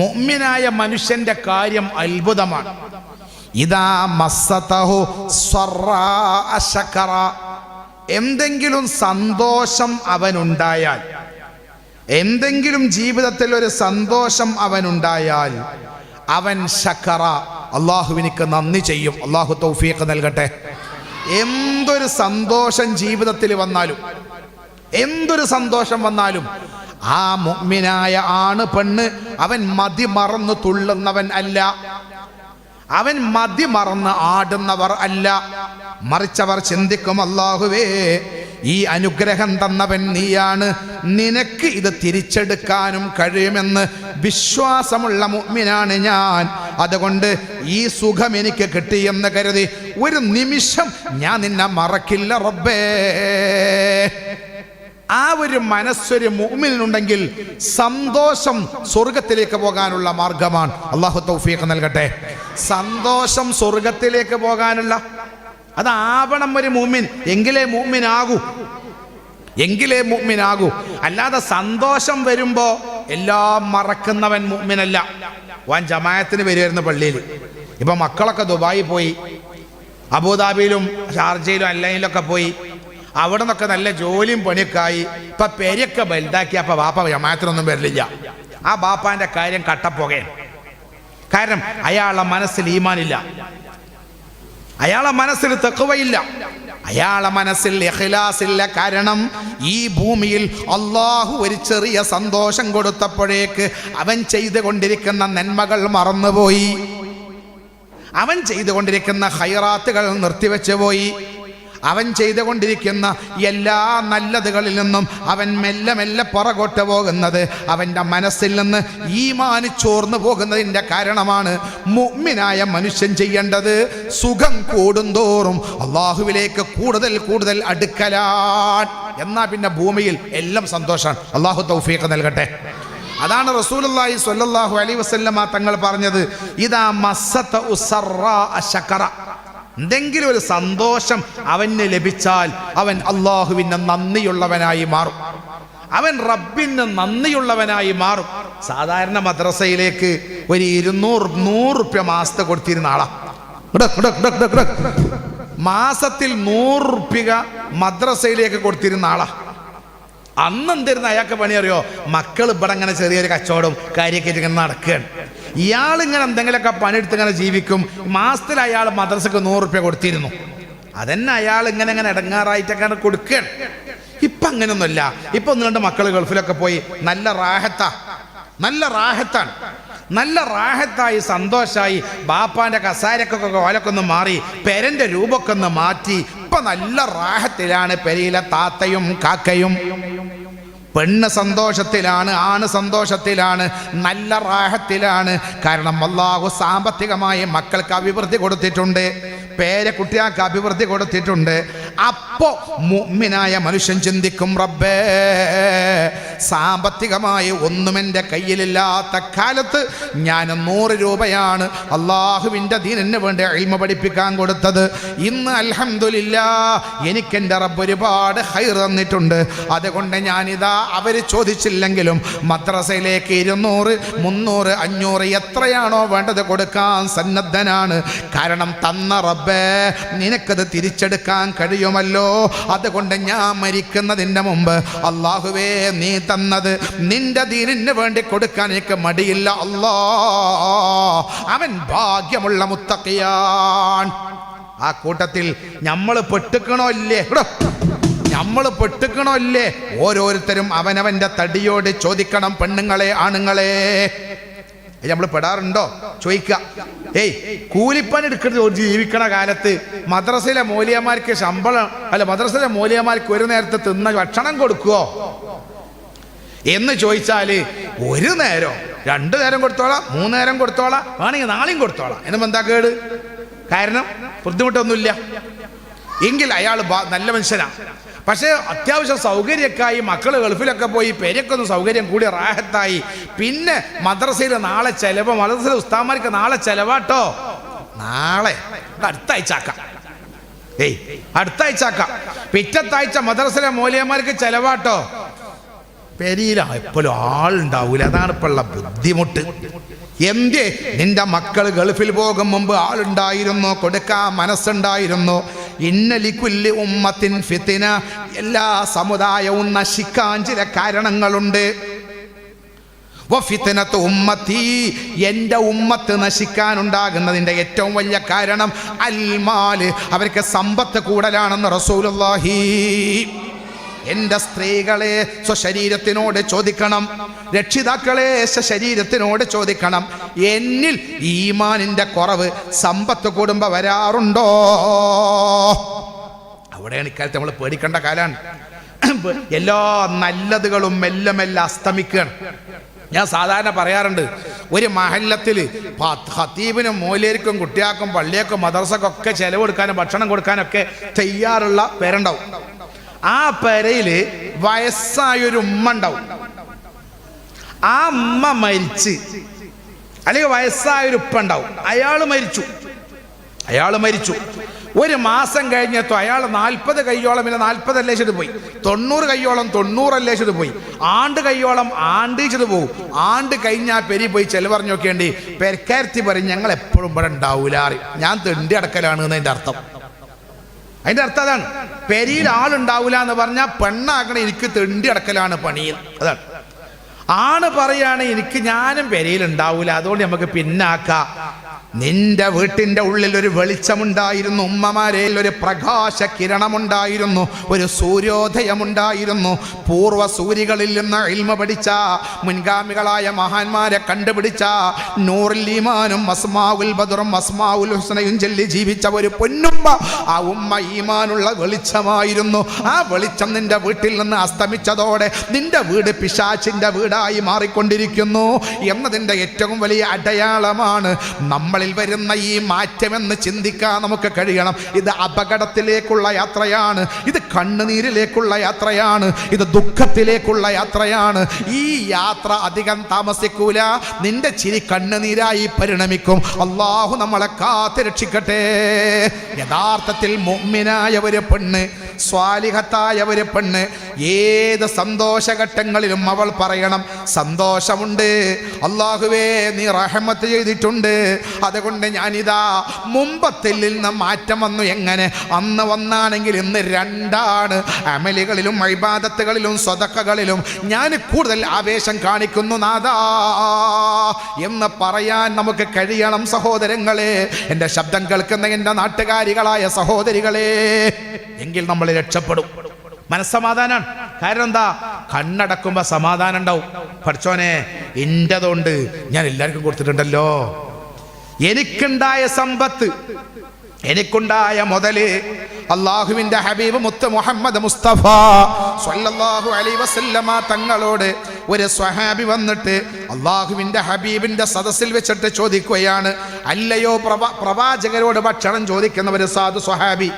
മുഅ്മിനായ മനുഷ്യന്റെ കാര്യം അത്ഭുതമാണ്. ഇതാ മസ്സതഹു അശക്കറ. എന്തെങ്കിലും സന്തോഷം അവനുണ്ടായാൽ എന്തെങ്കിലും ജീവിതത്തിൽ ഒരു സന്തോഷം അവനുണ്ടായാൽ അവൻ ശക്കറ അള്ളാഹുവിനിക്ക് നന്ദി ചെയ്യും. അള്ളാഹു തൗഫീഖ് നൽകട്ടെ. എന്തൊരു സന്തോഷം ജീവിതത്തിൽ വന്നാലും എന്തൊരു സന്തോഷം വന്നാലും ആ മുഗ്മിനായ ആണ് പെണ്ണ് അവൻ മതി മറന്ന് തുള്ളുന്നവൻ അല്ല. അവൻ മതി മറന്ന് ആടുന്നവർ അല്ല. മറിച്ചവർ ചിന്തിക്കും അല്ലാഹുവേ ഈ അനുഗ്രഹം തന്നവൻ നീയാണ്. നിനക്ക് ഇത് തിരിച്ചെടുക്കാനും കഴിയുമെന്ന് വിശ്വാസമുള്ള മുഗ്മിനാണ് ഞാൻ. അതുകൊണ്ട് ഈ സുഖം എനിക്ക് കിട്ടിയെന്ന് കരുതി ഒരു നിമിഷം ഞാൻ നിന്നെ മറക്കില്ല റബ്ബേ. ആ ഒരു മനസ്സൊരു മുഅ്മിനുണ്ടെങ്കിൽ സന്തോഷം സ്വർഗത്തിലേക്ക് പോകാനുള്ള മാർഗമാണ്. അള്ളാഹു തൗഫീഖ് നൽകട്ടെ. സന്തോഷം സ്വർഗത്തിലേക്ക് പോകാനുള്ള അതാവണം ഒരു മുഅ്മിൻ. എങ്കിലേ മൂമിനാകൂ എങ്കിലേ മൂമിനാകൂ അല്ലാതെ സന്തോഷം വരുമ്പോ എല്ലാം മറക്കുന്നവൻ മൂമിനല്ല വാൻ ജമായത്തിന് വരുമായിരുന്നു പള്ളിയിൽ. ഇപ്പൊ മക്കളൊക്കെ ദുബായി പോയി. അബുദാബിയിലും ഷാർജയിലും അല്ലയിലൊക്കെ പോയി. അവിടെ നിന്നൊക്കെ നല്ല ജോലിയും പണിയൊക്കെ ആയി ഇപ്പൊ പെരയൊക്കെ വലുതാക്കി അപ്പൊ ബാപ്പ ജമായത്തിനൊന്നും വരില്ല. ആ ബാപ്പാന്റെ കാര്യം കട്ടപ്പുകയാണ് കാരണം അയാളെ മനസ്സിൽ ഈമാനില്ല. അയാളെ മനസ്സിൽ തെക്കുവയില്ല. അയാളെ മനസ്സിൽ എഹ്ലാസില്ല കാരണം ഈ ഭൂമിയിൽ അള്ളാഹു ഒരു ചെറിയ സന്തോഷം കൊടുത്തപ്പോഴേക്ക് അവൻ ചെയ്തു കൊണ്ടിരിക്കുന്ന നന്മകൾ മറന്നുപോയി. അവൻ ചെയ്തുകൊണ്ടിരിക്കുന്ന ഹൈറാത്തുകൾ നിർത്തിവെച്ചു പോയി അവൻ ചെയ്തുകൊണ്ടിരിക്കുന്ന എല്ലാ നല്ലതുകളിൽ നിന്നും അവൻ മെല്ലെ മെല്ലെ പുറകോട്ട് പോകുന്നത് അവന്റെ മനസ്സിൽ നിന്ന് ഈമാന് ചോർന്നു പോകുന്നതിന്റെ കാരണമാണ് മുഅ്മിനായ മനുഷ്യൻ ചെയ്യേണ്ടത് സുഖം കൂടുന്തോറും അള്ളാഹുവിലേക്ക് കൂടുതൽ കൂടുതൽ അടുക്കലാൻ. എന്നാ പിന്നെ ഭൂമിയിൽ എല്ലാം സന്തോഷമാണ് അള്ളാഹു തൗഫീഖ് നൽകട്ടെ. അതാണ് റസൂലുള്ളാഹി സ്വല്ലല്ലാഹു അലൈ വസല്ലമ തങ്ങൾ പറഞ്ഞത് ഇതാ മസ്സത ഉസറ ശകറ. എന്തെങ്കിലും ഒരു സന്തോഷം അവന് ലഭിച്ചാൽ അവൻ അള്ളാഹുവിന് നന്ദിയുള്ളവനായി മാറും. അവൻ റബ്ബിന് നന്ദിയുള്ളവനായി മാറും. സാധാരണ മദ്രസയിലേക്ക് ഒരു ഇരുന്നൂറ് നൂറ് റുപ്യ മാസത്തെ കൊടുത്തിരുന്ന ആളാ. മാസത്തിൽ നൂറ് റുപ്യ മദ്രസയിലേക്ക് കൊടുത്തിരുന്ന ആളാ. അന്ന് എന്തിരുന്ന അയാൾക്ക് പണി അറിയോ? മക്കൾ ഇവിടെ ഇങ്ങനെ ചെറിയൊരു കച്ചവടം കാര്യമൊക്കെ ഇങ്ങനെ നടക്കുകയാണ്. ഇയാൾ ഇങ്ങനെ എന്തെങ്കിലുമൊക്കെ പണിയെടുത്ത് ഇങ്ങനെ ജീവിക്കും. മാസത്തിൽ അയാൾ മദ്രസക്ക് നൂറ് റുപ്യ കൊടുത്തിരുന്നു. അതന്നെ അയാൾ ഇങ്ങനെ ഇങ്ങനെ ഇടങ്ങാറായിട്ടൊക്കെ കൊടുക്കുകയാണ്. ഇപ്പൊ അങ്ങനെയൊന്നുമില്ല. ഇപ്പൊ ഒന്ന് രണ്ട് മക്കൾ ഗൾഫിലൊക്കെ പോയി നല്ല റാഹത്താ. നല്ല റാഹത്താണ്. നല്ല റാഹത്തായി സന്തോഷമായി ബാപ്പാന്റെ കസാരക്കൊക്കെ ഓലൊക്കെ ഒന്ന് മാറി പെരന്റെ രൂപമൊക്കെ ഒന്ന് മാറ്റി. ഇപ്പൊ നല്ല റാഹത്തിലാണ് പെരയിലെ താത്തയും കാക്കയും. പെണ്ണ് സന്തോഷത്തിലാണ് ആണ് സന്തോഷത്തിലാണ് നല്ല റാഹത്തിലാണ്. കാരണം അള്ളാഹു സാമ്പത്തികമായി മക്കൾക്ക് അഭിവൃദ്ധി കൊടുത്തിട്ടുണ്ട് പേരെ കുട്ടികൾക്ക് അഭിവൃദ്ധി കൊടുത്തിട്ടുണ്ട്. അപ്പോ മുഅ്മിനായ മനുഷ്യൻ ചിന്തിക്കും റബ്ബേ സാമ്പത്തികമായി ഒന്നും എന്റെ കയ്യിലില്ലാത്ത കാലത്ത് ഞാൻ നൂറ് രൂപയാണ് അള്ളാഹുവിന്റെ ദീനന് വേണ്ടി അഴിമ പഠിപ്പിക്കാൻ കൊടുത്തത്. ഇന്ന് അലഹമില്ല എനിക്ക് എന്റെ റബ്ബ് ഒരുപാട് ഹൈർ തന്നിട്ടുണ്ട്. അതുകൊണ്ട് ഞാനിതാ അവർ ചോദിച്ചില്ലെങ്കിലും മദ്രസയിലേക്ക് ഇരുന്നൂറ് മുന്നൂറ് അഞ്ഞൂറ് എത്രയാണോ വേണ്ടത് കൊടുക്കാൻ സന്നദ്ധനാണ്. കാരണം തന്ന റബ്ബേ നിനക്കത് തിരിച്ചെടുക്കാൻ കഴിയുമല്ലോ. അതുകൊണ്ട് ഞാൻ മരിക്കുന്നതിന്റെ മുമ്പ് അള്ളാഹുവേ നീ തന്നത്. നിന്റെ ദീനിന് വേണ്ടി കൊടുക്കാൻ എനിക്ക് മടിയില്ല. അല്ലാ അവൻ ഭാഗ്യമുള്ള മുത്തക്കിയാൻ. ആ കൂട്ടത്തിൽ നമ്മൾ പെട്ടുക്കണോ ഇല്ലേ? നമ്മൾ പെട്ടുക്കണോ ഇല്ലേ? ഓരോരുത്തരും അവനവന്റെ തടിയോട് ചോദിക്കണം പെണ്ണുങ്ങളെ ആണുങ്ങളെ. നമ്മൾ പെടാറുണ്ടോ? ചോദിക്ക ഏയ് കൂലിപ്പണി എടുക്കുന്നത് ജീവിക്കണ കാലത്ത് മദ്രസയിലെ മൂലിയന്മാർക്ക് ശമ്പളം അല്ല മദ്രസയിലെ മൂലിയന്മാർക്ക് ഒരു നേരത്തെ തിന്ന ഭക്ഷണം കൊടുക്കുവോ? എന്ന് ചോദിച്ചാൽ ഒരു നേരം? രണ്ടു നേരം കൊടുത്തോളാം മൂന്ന് നേരം കൊടുത്തോളാം വേണമെങ്കിൽ നാളെയും കൊടുത്തോളാം. എന്നും എന്താ കേട്? കാരണം ബുദ്ധിമുട്ടൊന്നുമില്ല. എങ്കിൽ അയാൾ നല്ല മനുഷ്യനാണ് പക്ഷേ അത്യാവശ്യം സൗകര്യമൊക്കെയായി മക്കൾ ഗൾഫിലൊക്കെ പോയി പേരൊക്കെ ഒന്ന് സൗകര്യം കൂടി റാഹത്തായി. പിന്നെ മദ്രസയിൽ നാളെ ചെലവ് മദ്രസയിലെ ഉസ്താമാർക്ക് നാളെ ചെലവാട്ടോ? നാളെ. അടുത്ത ആഴ്ച ആക്കാം. ഏയ് അടുത്ത ആഴ്ച ആക്കാം. പിറ്റത്താഴ്ച മദ്രസയിലെ മോലിയന്മാർക്ക് ചെലവാട്ടോ? പെരിയില എപ്പോഴും ആളുണ്ടാവൂല. അതാണ് ഇപ്പോൾ ഉള്ള ബുദ്ധിമുട്ട്. എന്തേ? നിന്റെ മക്കൾ ഗൾഫിൽ പോകും മുമ്പ് ആളുണ്ടായിരുന്നോ? കൊടുക്കാൻ മനസ്സുണ്ടായിരുന്നു? ഇന്നലിക്കുല്ലി ഉമ്മത്തിൻ ഫിത്തിന. എല്ലാ സമുദായവും നശിക്കാൻ ചില കാരണങ്ങളുണ്ട്. വഫിത്തനത്ത് ഉമ്മത്തി. എന്റെ ഉമ്മത്ത് നശിക്കാനുണ്ടാകുന്നതിന്റെ ഏറ്റവും വലിയ കാരണം അൽമാൽ. അവർക്ക് സമ്പത്ത് കൂടലാണെന്ന് റസൂലുള്ളാഹി. എന്റെ സ്ത്രീകളെ സ്വശരീരത്തിനോട് ചോദിക്കണം. രക്ഷിതാക്കളെ സ്വശരീരത്തിനോട് ചോദിക്കണം. എന്നിൽ ഈമാനിന്റെ കുറവ് സമ്പത്ത് കൂടുമ്പോ വരാറുണ്ടോ? അവിടെയാണ് ഇക്കാലത്ത് നമ്മൾ പേടിക്കേണ്ട കാലാണ്. എല്ലാ നല്ലതുകളും മെല്ലെ മെല്ലെ അസ്തമിക്കുകയാണ്. ഞാൻ സാധാരണ പറയാറുണ്ട് ഒരു മഹല്ലത്തിൽ ഹത്തീബിനും മൂലേർക്കും കുട്ടിയാക്കും പള്ളിയേക്കും മദർസക്കൊക്കെ ചെലവ് കൊടുക്കാനും ഭക്ഷണം കൊടുക്കാനൊക്കെ തയ്യാറുള്ള പേരുണ്ടാവും. ആ പെരയിൽ വയസ്സായൊരു ഉമ്മ ഉണ്ടാവും. ആ അമ്മ മരിച്ച്. അല്ലെങ്കിൽ വയസ്സായൊരു ഉപ്പ ഉണ്ടാവും. അയാൾ മരിച്ചു. അയാൾ മരിച്ചു. ഒരു മാസം കഴിഞ്ഞെത്തും അയാൾ നാൽപ്പത് കയ്യോളം ഇല്ല നാൽപ്പത് അല്ലേശത് പോയി. തൊണ്ണൂറ് കയ്യോളം തൊണ്ണൂറ് അല്ലേശത് പോയി. ആണ്ട് കയ്യോളം ആണ്ടീച്ചത് പോകും ആണ്ട് കഴിഞ്ഞാ പെരി പോയി. ചെലവറിഞ്ഞു നോക്കേണ്ടി പെരക്കാരത്തി പറയും ഞങ്ങൾ എപ്പോഴും ഇവിടെ ഉണ്ടാവൂല ഞാൻ തെണ്ടി അടക്കലാണ് എന്നതിന്റെ അർത്ഥം. അതിന്റെ അർത്ഥം അതാണ്. പെരിയിൽ ആളുണ്ടാവില്ല എന്ന് പറഞ്ഞാൽ പെണ്ണാക്കണ എനിക്ക് തെണ്ടി അടക്കലാണ് പണിയിൽ അതാണ്. ആണ് പറയാണ് എനിക്ക് ഞാനും പെരിയിൽ ഉണ്ടാവില്ല അതുകൊണ്ട് നമുക്ക് പിന്നാക്കാം. നിന്റെ വീട്ടിന്റെ ഉള്ളിൽ ഒരു വെളിച്ചമുണ്ടായിരുന്നു. ഉമ്മമാരേൽ ഒരു പ്രകാശ കിരണമുണ്ടായിരുന്നു ഒരു സൂര്യോദയമുണ്ടായിരുന്നു. പൂർവ സൂര്യകളിൽ നിന്ന് ഇൽമ പഠിച്ച മുൻഗാമികളായ മഹാന്മാരെ കണ്ടുപിടിച്ച നൂറിൽ ഈമാനും അസ്മാവുൽ ബദറും അസ്മാവുൽ ഹുസ്നയും ചൊല്ലി ജീവിച്ച ഒരു പൊന്നുമ്മ ആ ഉമ്മ ഈമാനുള്ള വെളിച്ചമായിരുന്നു. ആ വെളിച്ചം നിന്റെ വീട്ടിൽ നിന്ന് അസ്തമിച്ചതോടെ നിന്റെ വീട് പിശാച്ചിന്റെ വീടായി മാറിക്കൊണ്ടിരിക്കുന്നു എന്നതിന്റെ ഏറ്റവും വലിയ അടയാളമാണ് നമ്മളിൽ വരുന്ന ഈ മാറ്റമെന്ന് ചിന്തിക്കാൻ നമുക്ക് കഴിയണം. ഇത് അപകടത്തിലേക്കുള്ള യാത്രയാണ്. ഇത് കണ്ണുനീരിലേക്കുള്ള യാത്രയാണ്. ഇത് ദുഃഖത്തിലേക്കുള്ള യാത്രയാണ്. ഈ യാത്ര അധികം താമസിക്കൂല. നിന്റെ ചിരി കണ്ണുനീരായി പരിണമിക്കും. അള്ളാഹു നമ്മളെ കാത്തുരക്ഷിക്കട്ടെ യഥാർത്ഥത്തിൽ മുമ്മിനായ ഒരു പെണ്ണ് സ്വാലിഹത്തായ ഒരു പെണ്ണ്. ഏത് സന്തോഷഘട്ടങ്ങളിലും അവൾ പറയണം സന്തോഷമുണ്ട്. അള്ളാഹുവേ നീ റഹമത്ത് ചെയ്തിട്ടുണ്ട്. അതുകൊണ്ട് ഞാനിതാ മുമ്പത്തിൽ നിന്ന് മാറ്റം വന്നു. എങ്ങനെ? അന്ന് വന്നാണെങ്കിൽ ഇന്ന് രണ്ടാണ്. അമലികളിലും അഴിബാദത്തുകളിലും സ്വതക്കകളിലും ഞാൻ കൂടുതൽ ആവേശം കാണിക്കുന്നു നാദാ. എന്ന് പറയാൻ നമുക്ക് കഴിയണം സഹോദരങ്ങളെ. എന്റെ ശബ്ദം കേൾക്കുന്ന എന്റെ നാട്ടുകാരികളായ സഹോദരികളെ എങ്കിൽ നമ്മൾ രക്ഷപ്പെടും. മനസ്സമാധാനാണ്. കാരണം എന്താ? കണ്ണടക്കുമ്പോ സമാധാനം ഉണ്ടാവും. പഠിച്ചോനെ എന്റെതുകൊണ്ട് ഞാൻ എല്ലാവർക്കും കൊടുത്തിട്ടുണ്ടല്ലോ. എനിക്കുണ്ടായ സമ്പത്ത് എനിക്കുണ്ടായ മുതൽ അള്ളാഹുവിന്റെ ഹബീബ് മുത്ത് മുഹമ്മദ് മുസ്തഫ സല്ലല്ലാഹു അലൈഹി വസല്ലമ തങ്ങളോട് ഒരു സ്വഹാബി വന്നിട്ട് അള്ളാഹുവിന്റെ ഹബീബിന്റെ സദസ്സിൽ വെച്ചിട്ട് ചോദിക്കുകയാണ് അല്ലയോ പ്രവാ പ്രവാചകരോട് ഭക്ഷണം ചോദിക്കുന്ന ഒരു സാധു സ്വഹാബി?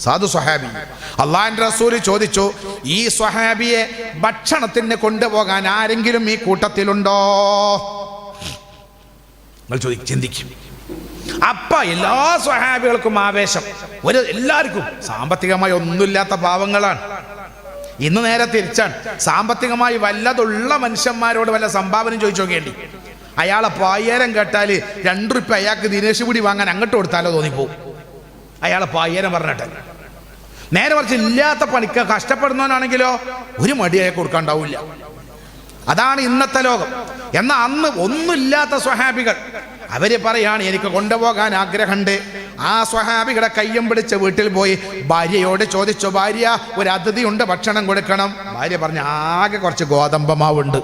സാധു സ്വഹാബി. അള്ളാഹിന്റെ റസൂൽ ചോദിച്ചു ഈ സ്വഹാബിയെ ഭക്ഷണത്തിന് കൊണ്ടുപോകാൻ ആരെങ്കിലും ഈ കൂട്ടത്തിലുണ്ടോ? നിങ്ങൾ ചോദിക്കും ചിന്തിക്കും. അപ്പ എല്ലാ സ്വഹാബികൾക്കും ആവേശം. ഒരു എല്ലാവർക്കും. സാമ്പത്തികമായി ഒന്നുമില്ലാത്ത പാവങ്ങളാണ്. ഇന്ന് നേരെ തിരിച്ചാണ്. സാമ്പത്തികമായി വല്ലതുള്ള മനുഷ്യന്മാരോട് വല്ല സംഭാവന ചോദിച്ചു നോക്കേണ്ടി. അയാളെ പായ്യാരം കേട്ടാൽ രണ്ടു റുപ്യ അയാൾക്ക് ദിനേശ് പിടി വാങ്ങാൻ അങ്ങോട്ട് കൊടുത്താലോ തോന്നിപ്പോവും. അയാളെ പായ്യാരം പറഞ്ഞിട്ട്. നേരെ മറിച്ച് ഇല്ലാത്ത പണിക്ക് കഷ്ടപ്പെടുന്നവനാണെങ്കിലോ ഒരു മടിയായി കൊടുക്കാണ്ടാവില്ല. അതാണ് ഇന്നത്തെ ലോകം. എന്നാൽ അന്ന് ഒന്നുമില്ലാത്ത സ്വഹാബികൾ അവർ പറയാണ് എനിക്ക് കൊണ്ടുപോകാൻ ആഗ്രഹമുണ്ട്. ആ സ്വഹാബികളെ കയ്യും പിടിച്ച് വീട്ടിൽ പോയി ഭാര്യയോട് ചോദിച്ചു ഭാര്യ ഒരു അതിഥി ഉണ്ട് ഭക്ഷണം കൊടുക്കണം. ഭാര്യ പറഞ്ഞു ആകെ കുറച്ച് ഗോതമ്പ മാവുണ്ട്.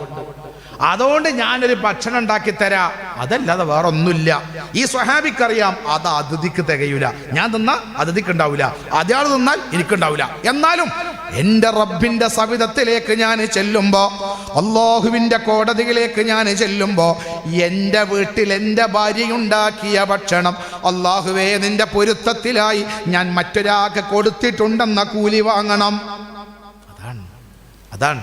അതുകൊണ്ട് ഞാനൊരു ഭക്ഷണം ഉണ്ടാക്കി തരാം അതല്ലാതെ വേറെ ഒന്നുമില്ല ഈ സ്വഹാബിക്കറിയാം അത് അതിഥിക്ക് തികയൂല. ഞാൻ തിന്നാ അതിഥിക്ക് ഉണ്ടാവില്ല അതയാൾ തിന്നാൽ എനിക്കുണ്ടാവില്ല എന്നാലും എന്റെ റബ്ബിന്റെ സവിധത്തിലേക്ക് ഞാൻ ചെല്ലുമ്പോ അള്ളാഹുവിന്റെ കോടതിയിലേക്ക് ഞാൻ ചെല്ലുമ്പോ എന്റെ വീട്ടിൽ എന്റെ ഭാര്യ ഉണ്ടാക്കിയ ഭക്ഷണം അള്ളാഹുവേ നിന്റെ പൊരുത്തത്തിലായി ഞാൻ മറ്റൊരാൾക്ക് കൊടുത്തിട്ടുണ്ടെന്ന കൂലി വാങ്ങണം. അതാണ്.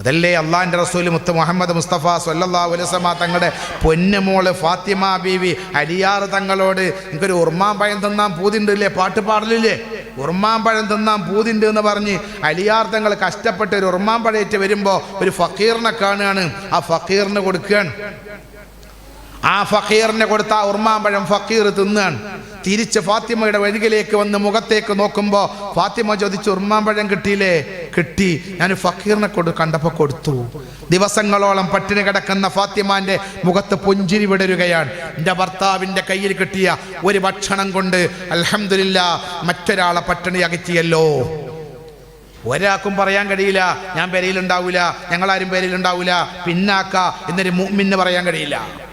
അതല്ലേ അള്ളാഹിന്റെ റസൂൽ മുത്ത് മുഹമ്മദ് മുസ്തഫ അലൈഹി വസല്ലമ തങ്ങളുടെ പൊന്നുമോൾ ഫാത്തിമ ബീവി അലിയാർ തങ്ങളോട് എനിക്കൊരു പഴം തന്നാൻ പൂതിണ്ടല്ലേ പാട്ട് പാടലില്ലേ? പഴം തിന്നാൻ പൂതിണ്ട് എന്ന് പറഞ്ഞ് അലിയാർ തങ്ങൾ കഷ്ടപ്പെട്ട് ഒരു ഉർമാൻ പഴയറ്റ് വരുമ്പോൾ ഒരു ഫക്കീറിനെ കാണുകയാണ്. ആ ഫക്കീറിന് കൊടുക്കുകയാണ്. ആ ഫക്കീറിനെ കൊടുത്ത ആ ഉർമാമ്പഴം ഫക്കീർ തിന്നാണ്. തിരിച്ച് ഫാത്തിമയുടെ വഴികിലേക്ക് വന്ന് മുഖത്തേക്ക് നോക്കുമ്പോൾ ഫാത്തിമ ചോദിച്ചു ഉർമാമ്പഴം കിട്ടിയില്ലേ? കിട്ടി. ഞാൻ ഫക്കീറിനെ കൊടു കണ്ടപ്പോൾ കൊടുത്തു. ദിവസങ്ങളോളം പട്ടിണി കിടക്കുന്ന ഫാത്തിമാന്റെ മുഖത്ത് പുഞ്ചിരി വിടരുകയാണ്. എന്റെ ഭർത്താവിന്റെ കയ്യിൽ കിട്ടിയ ഒരു ഭക്ഷണം കൊണ്ട് അലഹമില്ല മറ്റൊരാളെ പട്ടിണി അകറ്റിയല്ലോ. ഒരാൾക്കും പറയാൻ കഴിയില്ല ഞാൻ പെരയിലുണ്ടാവില്ല ഞങ്ങളാരും പെരയിലുണ്ടാവില്ല പിന്നാക്ക എന്നൊരു മുമ്മിന് പറയാൻ കഴിയില്ല.